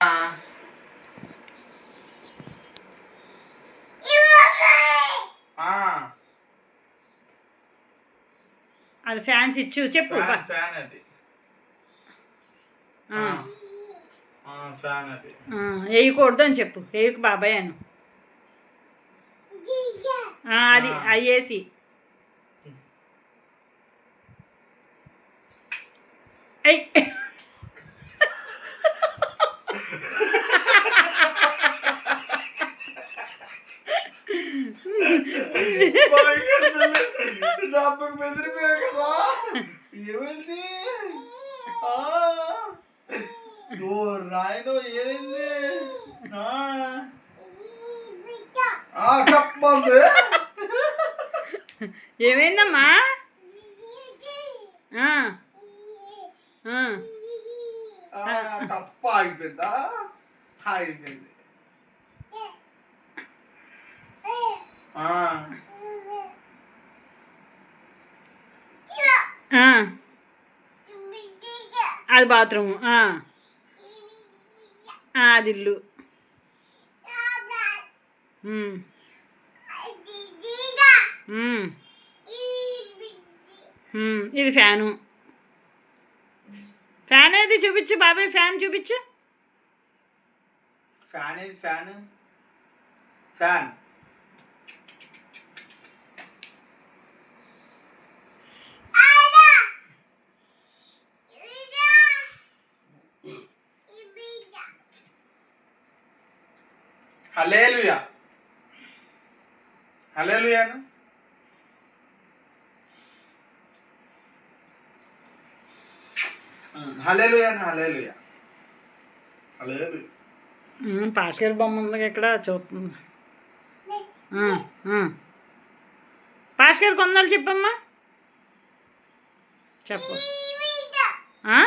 ఆ, అది ఫ్యాన్స్ ఇచ్చు చెప్పు. ఫ్యాన్ అది. ఆ, ఆ, ఫ్యాన్ అది. ఆ, వేయకూడదు అని చెప్పు. వేయకు బాబాయ్ అను. ఆ, అది ఆ. అయ్యేసి డబ్బుకి బెదిరిపోయా కదా? ఏమైంది? ఆ, ఓ రాయను ఆ, చెప్పండి ఏమైందమ్మా? ఆ, ఆ, ఆ, అది బాత్రూము అది ఇల్లు. ఇది ఫ్యాను. ఫ్యాన్ ఏది చూపించు బాబాయ్ ఫ్యాన్ చూపించు. ఫ్యాన్ ఏది ఫ్యాన్? ఫ్యాన్. హలేలుయా హలేలుయాను హలేలుయాను హలేలుయా ఉమ్, పాస్కర్ బొమ్మ ఉంది ఇక్కడ చూస్తుంది. పాస్కర్ కొందరు చెప్పమ్మా. చెప్పు. ఆ?